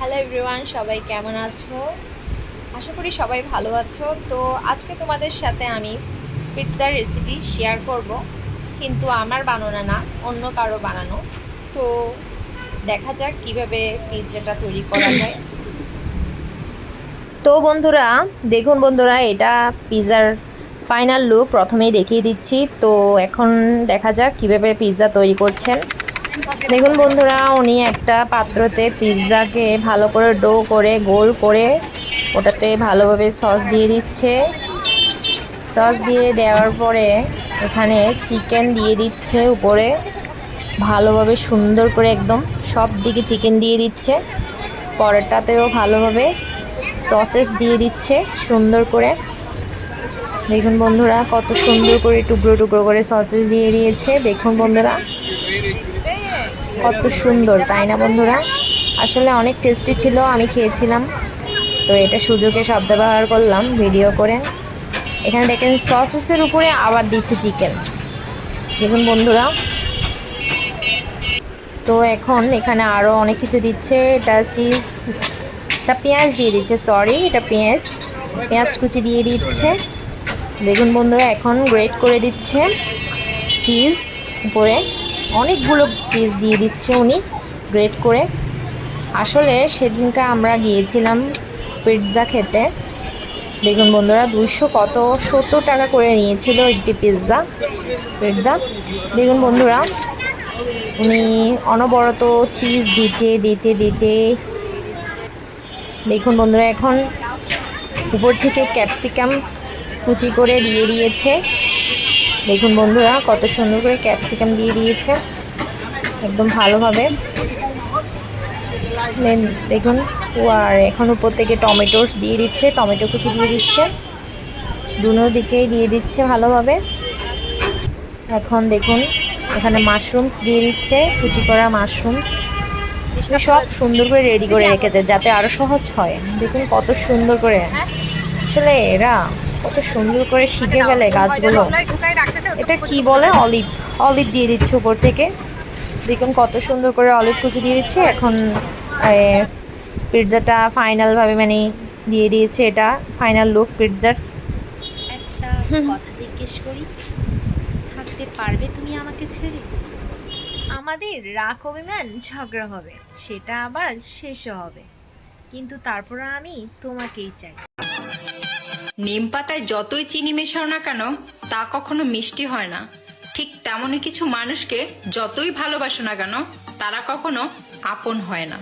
Hello everyone সবাই কেমন আছো? আশা করি সবাই ভালো আছো। তো আজকে তোমাদের সাথে আমি পিৎজার রেসিপি শেয়ার করব। কিন্তু আমার বানানো না, অন্য কারও বানানো। তো দেখা যাক কীভাবে পিৎজাটা তৈরি করা যায়। তো বন্ধুরা, দেখুন বন্ধুরা, এটা পিৎজার ফাইনাল লুক প্রথমেই দেখিয়ে দিচ্ছি। তো এখন দেখা যাক কীভাবে পিৎজা তৈরি করছেন। দেখুন বন্ধুরা, উনি একটা পাত্রতে পিৎজাকে ভালো করে ডো করে, গোল করে ওটাতে ভালোভাবে সস দিয়ে দিচ্ছে। সস দিয়ে দেওয়ার পরে এখানে চিকেন দিয়ে দিচ্ছে উপরে। ভালোভাবে সুন্দর করে একদম সব দিকে চিকেন দিয়ে দিচ্ছে। পরেরটাতেও ভালোভাবে সসেস দিয়ে দিচ্ছে সুন্দর করে। দেখুন বন্ধুরা, কত সুন্দর করে টুকরো টুকরো করে সসেস দিয়ে দিয়েছে। দেখুন বন্ধুরা কত সুন্দর, তাই না বন্ধুরা? আসলে অনেক টেস্টি ছিল, আমি খেয়েছিলাম। তো এটা সুযোগে শব্দ ব্যবহার করলাম ভিডিও করে। এখানে দেখেন সসেসের উপরে আবার দিচ্ছে চিকেন দেখুন বন্ধুরা। তো এখন এখানে আরও অনেক কিছু দিচ্ছে। এটা চিজ এটা পেঁয়াজ দিয়ে দিচ্ছে সরি এটা পেঁয়াজ। পেঁয়াজ কুচি দিয়ে দিচ্ছে। দেখুন বন্ধুরা, এখন গ্রেট করে দিচ্ছে চিজ উপরে। অনেকগুলো চিজ দিয়ে দিচ্ছে উনি গ্রেট করে। আসলে সেদিনকে আমরা গিয়েছিলাম পিৎজা খেতে। দেখুন বন্ধুরা, দুইশো কত, সত্তর টাকা করে নিয়েছিল একটি পিৎজা পিৎজা দেখুন বন্ধুরা, উনি অনবরত চিজ দিতে দিতে দিতে। দেখুন বন্ধুরা, এখন উপর থেকে ক্যাপসিকাম কুচি করে দিয়ে দিয়েছে। দেখুন বন্ধুরা, কত সুন্দর করে ক্যাপসিকাম দিয়ে দিয়েছে। একদম ভালোভাবে। দেখুন, আর এখন উপর থেকে টমেটোস দিয়ে দিচ্ছে টমেটো কুচি দিয়ে দিচ্ছে। দুনো দিকেই দিয়ে দিচ্ছে ভালোভাবে। এখন দেখুন, এখানে মাশরুমস দিয়ে দিচ্ছে, কুচি করা মাশরুমস সব সুন্দর করে রেডি করে রেখেছে, যাতে আরও সহজ হয়। দেখুন কত সুন্দর করে। আসলে এরা কত সুন্দর করে শিখে গেলে গাছগুলো। এটা কি বলে? অলিভ অলিভ দিয়ে দিচ্ছে উপর থেকে। দেখুন কত সুন্দর করে অলিভ কুচি দিয়ে দিচ্ছে। এখন পিৎজাটা ফাইনালভাবে মানে দিয়ে দিয়েছে এটা ফাইনাল লুক পিৎজার। একটা কথা জিজ্ঞেস করি থাকতে পারবে তুমি আমাকে ছেড়ে? আমাদের রাগ অভিমান ঝগড়া হবে সেটা আবার শেষও হবে। কিন্তু তারপর আমি তোমাকেই চাই। নিম পাতায় যতই চিনি মেশাও না কেন, তা কখনো মিষ্টি হয় না। ঠিক তেমনই কিছু মানুষকে যতই ভালোবাসো না কেন, তারা কখনো আপন হয় না।